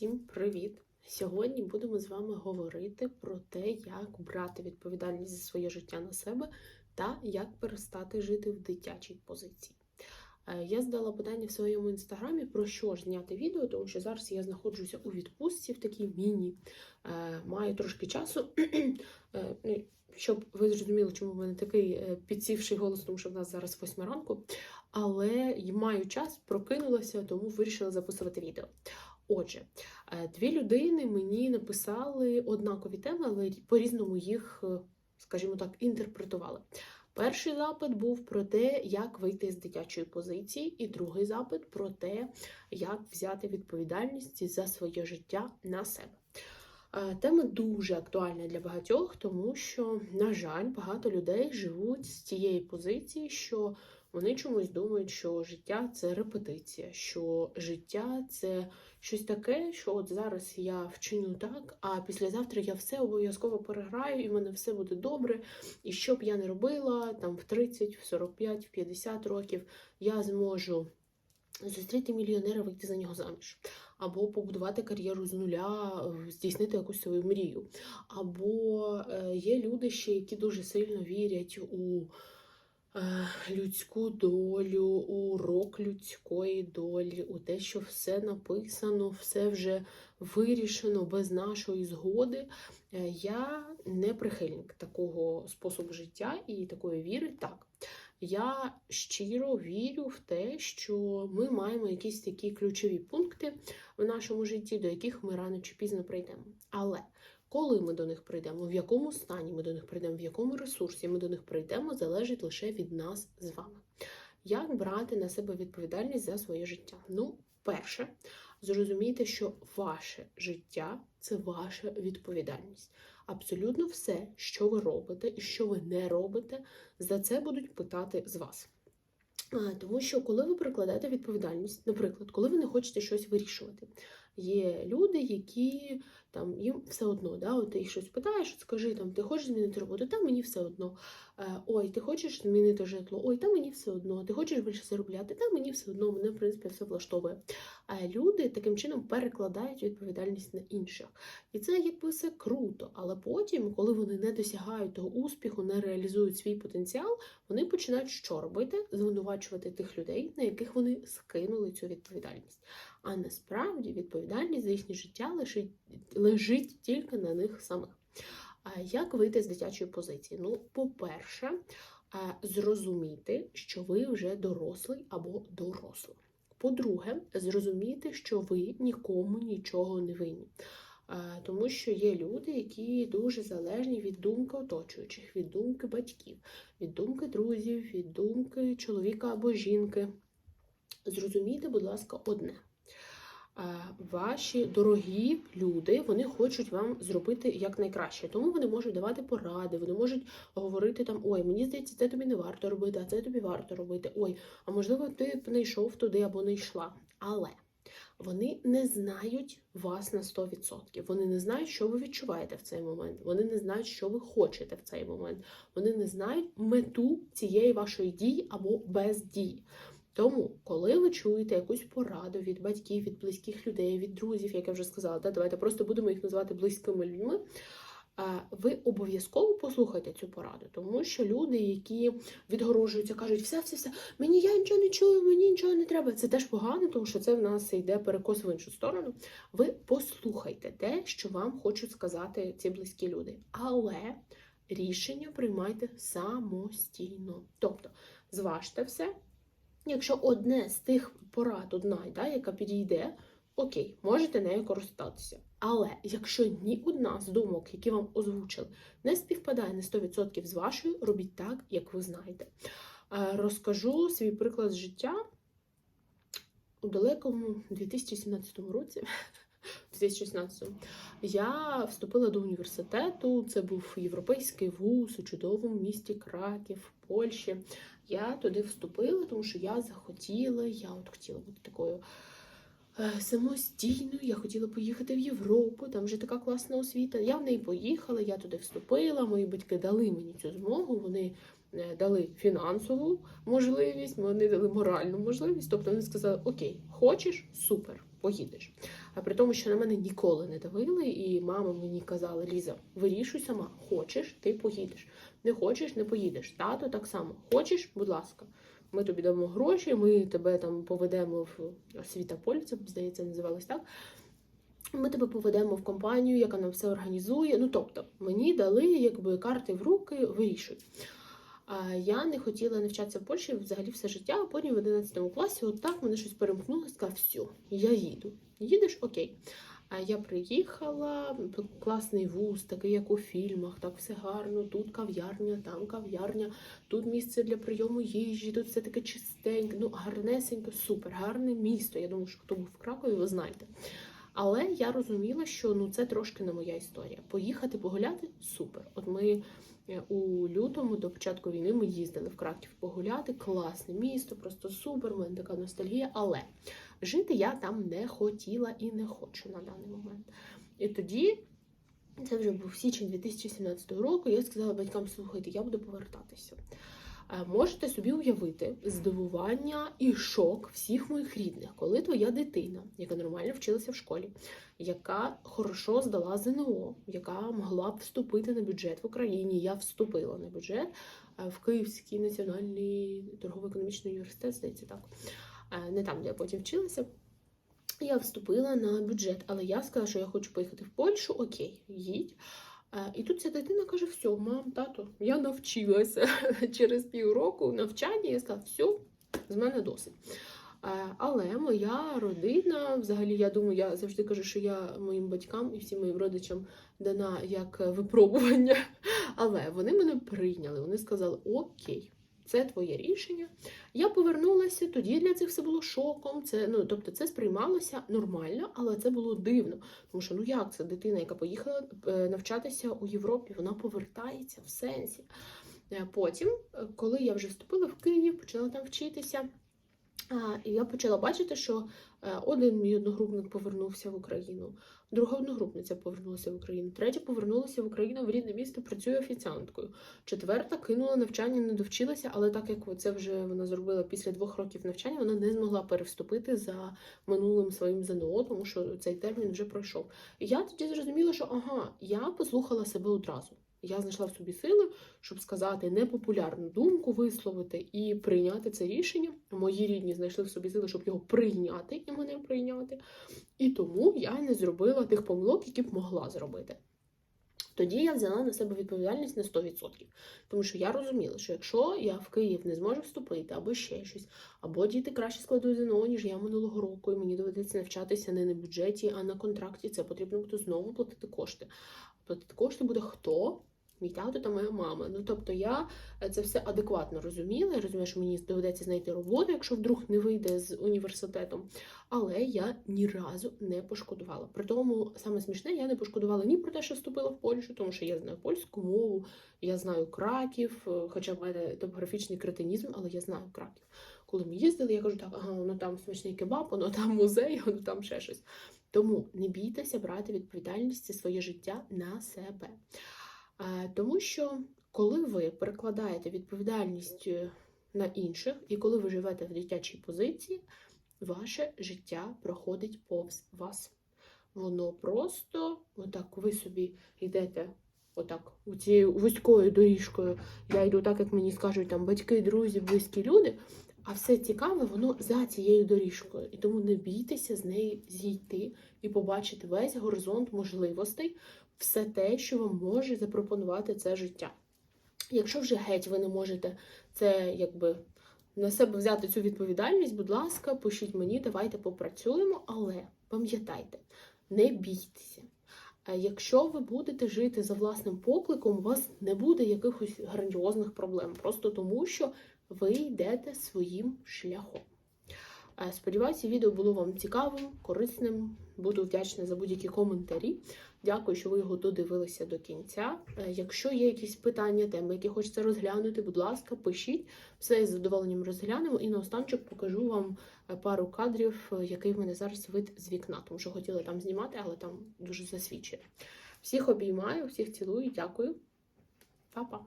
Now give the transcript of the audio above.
Всім привіт! Сьогодні будемо з вами говорити про те, як брати відповідальність за своє життя на себе та як перестати жити в дитячій позиції. Е, Я задала питання в своєму інстаграмі про що ж зняти відео, тому що зараз я знаходжуся у відпустці в такій міні, Е, маю трошки часу. Е, ну, Щоб ви зрозуміли, чому в мене такий підсівший голос, тому що в нас зараз восьма ранку. Але маю час, прокинулася, тому вирішила записувати відео. Отже, е, дві людини мені написали однакові теми, але по-різному їх, е, скажімо так, інтерпретували. Перший запит був про те, як вийти з дитячої позиції, і другий запит про те, як взяти відповідальність за своє життя на себе. Е, Тема дуже актуальна для багатьох, тому що, на жаль, багато людей живуть з тієї позиції, що вони чомусь думають, що життя це репетиція, що життя це щось таке, що от зараз я вчиню так, а післязавтра я все обов'язково переграю, і в мене все буде добре. І що б я не робила, там в 30, в 45, в 50 років я зможу зустріти мільйонера, вийти за нього заміж, або побудувати кар'єру з нуля, здійснити якусь свою мрію. Або е, є люди ще, які дуже сильно вірять у людську долю, у рок людської долі, у те, що все написано, все вже вирішено без нашої згоди. Е, Я не прихильник такого способу життя і такої віри. Так, я щиро вірю в те, що ми маємо якісь такі ключові пункти в нашому житті, до яких ми рано чи пізно прийдемо. Але коли ми до них прийдемо, в якому стані ми до них прийдемо, в якому ресурсі ми до них прийдемо, залежить лише від нас з вами. Як брати на себе відповідальність за своє життя? Ну, перше, зрозумійте, що ваше життя це ваша відповідальність. Абсолютно все, що ви робите і що ви не робите, за це будуть питати з вас. Тому що коли ви прикладаєте відповідальність, наприклад, коли ви не хочете щось вирішувати, є люди, які там їм все одно, да, от ти щось питаєш, от скажи там, ти хочеш змінити роботу, та мені все одно. Е, Ой, ти хочеш змінити житло, ой, та мені все одно, ти хочеш більше заробляти, та мені все одно, мене в принципі все влаштовує. А люди таким чином перекладають відповідальність на інших. І це якби все круто. Але потім, коли вони не досягають того успіху, не реалізують свій потенціал, вони починають що робити? Звинувачувати тих людей, на яких вони скинули цю відповідальність. А насправді відповідальність за їхнє життя лежить, тільки на них самих. Як вийти з дитячої позиції? Ну, по-перше, зрозуміти, що ви вже дорослий або доросла. По-друге, зрозуміти, що ви нікому нічого не винні. Тому що є люди, які дуже залежні від думки оточуючих, від думки батьків, від думки друзів, від думки чоловіка або жінки. Зрозумійте, будь ласка, одне. Ваші дорогі люди вони хочуть вам зробити якнайкраще, тому вони можуть давати поради, вони можуть говорити там: ой, мені здається, це тобі не варто робити, а це тобі варто робити. Ой, а можливо, ти б не йшов туди або не йшла. Але вони не знають вас на 100%. Вони не знають, що ви відчуваєте в цей момент. Вони не знають, що ви хочете в цей момент. Вони не знають мету цієї вашої дії або бездії. Тому, коли ви чуєте якусь пораду від батьків, від близьких людей, від друзів, як я вже сказала, да, давайте просто будемо їх називати близькими людьми. Ви обов'язково послухайте цю пораду, тому що люди, які відгорожуються, кажуть, все, все, все, мені я нічого не чую, мені нічого не треба. Це теж погано, тому що це в нас йде перекос в іншу сторону. Ви послухайте те, що вам хочуть сказати ці близькі люди. Але рішення приймайте самостійно. Тобто, зважте все. Якщо одне з тих порад, одна, да, яка підійде, окей, можете нею користатися. Але якщо ні одна з думок, які вам озвучили, не співпадає на 100% з вашою, робіть так, як ви знаєте. Е, Розкажу свій приклад життя у далекому 2017 році. 2016 я вступила до університету. Це був європейський вуз у чудовому місті Краків, Польщі. Я туди вступила, тому що я захотіла, я от хотіла бути такою е, самостійною, я хотіла поїхати в Європу, там вже така класна освіта. Я в неї поїхала, я туди вступила. Мої батьки дали мені цю змогу. Вони дали фінансову можливість, вони дали моральну можливість. Тобто вони сказали: Окей, хочеш, супер. поїдеш. А при тому, що на мене ніколи не давили, і мама мені казала: Ліза, вирішуй сама, хочеш, ти поїдеш. Не хочеш, не поїдеш. Тато так само. Хочеш, будь ласка, ми тобі дамо гроші, ми тебе там поведемо в освітополь, це здається, називалось так. Ми тебе поведемо в компанію, яка нам все організує. Ну тобто, мені дали якби карти в руки, вирішуй. Я не хотіла навчатися в Польщі взагалі все життя, а потім в 11 класі, от так мене щось перемкнуло, сказав, все, я їду. Їдеш? Окей. А я приїхала, класний вуз, такий, як у фільмах, так все гарно. Тут кав'ярня, там кав'ярня, тут місце для прийому їжі, тут все таке чистеньке, ну гарнесенько, супер, гарне місто. Я думаю, що хто був в Кракові, ви знаєте. Але я розуміла, що ну це трошки не моя історія. Поїхати погуляти супер. От ми у лютому до початку війни ми їздили в Краків погуляти. Класне місто, просто супер. Мене така ностальгія. Але жити я там не хотіла і не хочу на даний момент. І тоді. Це вже був січень 2017 року. Я сказала батькам: слухайте, я буду повертатися. Можете собі уявити здивування і шок всіх моїх рідних, коли твоя дитина, яка нормально вчилася в школі, яка хорошо здала ЗНО, яка могла б вступити на бюджет в Україні. Я вступила на бюджет е, в Київський національний торгово-економічний університет, здається, так Е, не там, де я потім вчилася. Я вступила на бюджет, але я сказала, що я хочу поїхати в Польщу. Окей, їдь. І тут ця дитина каже: все, мам, тато, я навчилася через півроку навчання. Я сказала, все, з мене досить. Але моя родина, взагалі, я думаю, я завжди кажу, що я моїм батькам і всім моїм родичам дана як випробування. Але вони мене прийняли. Вони сказали: Окей, це твоє рішення. Я повернулася, тоді для цих все було шоком. Це ну тобто, це сприймалося нормально, але це було дивно. Тому що ну як це дитина, яка поїхала е, навчатися у Європі, вона повертається в сенсі. Е, Потім, е, коли я вже вступила в Київ, почала там вчитися. І я почала бачити, що один мій одногрупник повернувся в Україну, друга одногрупниця повернулася в Україну, третя повернулася в Україну в рідне місто, працює офіціанткою. Четверта кинула навчання, не довчилася, але так як це вже вона зробила після двох років навчання, вона не змогла перевступити за минулим своїм ЗНО, тому що цей термін вже пройшов. Я тоді зрозуміла, що ага, я послухала себе одразу. Я знайшла в собі сили, щоб сказати непопулярну думку, висловити і прийняти це рішення. Мої рідні знайшли в собі сили, щоб його прийняти і мене прийняти. І тому я не зробила тих помилок, які б могла зробити. Тоді я взяла на себе відповідальність на 100%. Тому що я розуміла, що якщо я в Київ не зможу вступити, або ще щось, або діти краще складуть ЗНО, ніж я минулого року, і мені доведеться навчатися не на бюджеті, а на контракті, це потрібно буде знову платити кошти. Платити кошти буде хто? Мій тато та моя мама. Ну тобто я е, це все адекватно розуміла. Я розумію, що мені доведеться знайти роботу, якщо вдруг не вийде з університетом. Але я ні разу не пошкодувала. При тому саме смішне, я не пошкодувала ні про те, що вступила в Польщу, тому що я знаю польську мову, я знаю краків, е, хоча в мене топографічний кретинізм, але я знаю краків. Коли ми їздили, я кажу, так, ага, воно там смачний кебаб, воно там музей, воно там ще щось. Тому не бійтеся брати відповідальність за своє життя на себе. Тому що коли ви перекладаєте відповідальність е, на інших, і коли ви живете в дитячій позиції, ваше життя проходить повз вас. Воно просто, отак, ви собі йдете отак, цією вузькою доріжкою. Я йду так, як мені скажуть там батьки, друзі, близькі люди. А все цікаве, воно за цією доріжкою. І тому не бійтеся з неї зійти і побачити весь горизонт можливостей, все те, що вам може запропонувати це життя. Якщо вже геть ви не можете це якби на себе взяти цю відповідальність, будь ласка, пишіть мені, давайте попрацюємо, але пам'ятайте, не бійтеся. Якщо ви будете жити за власним покликом, у вас не буде якихось грандіозних проблем, просто тому що ви йдете своїм шляхом. Е, Сподіваюся, відео було вам цікавим, корисним. Буду вдячна за будь-які коментарі. Дякую, що ви його додивилися до кінця. Е, Якщо є якісь питання, теми, які хочеться розглянути, будь ласка, пишіть. Все з задоволенням розглянемо. І наостанчик покажу вам е, пару кадрів, е, який в мене зараз вид з вікна, тому що хотіла там знімати, але там дуже засвічує. Всіх обіймаю, всіх цілую, дякую. Па-па!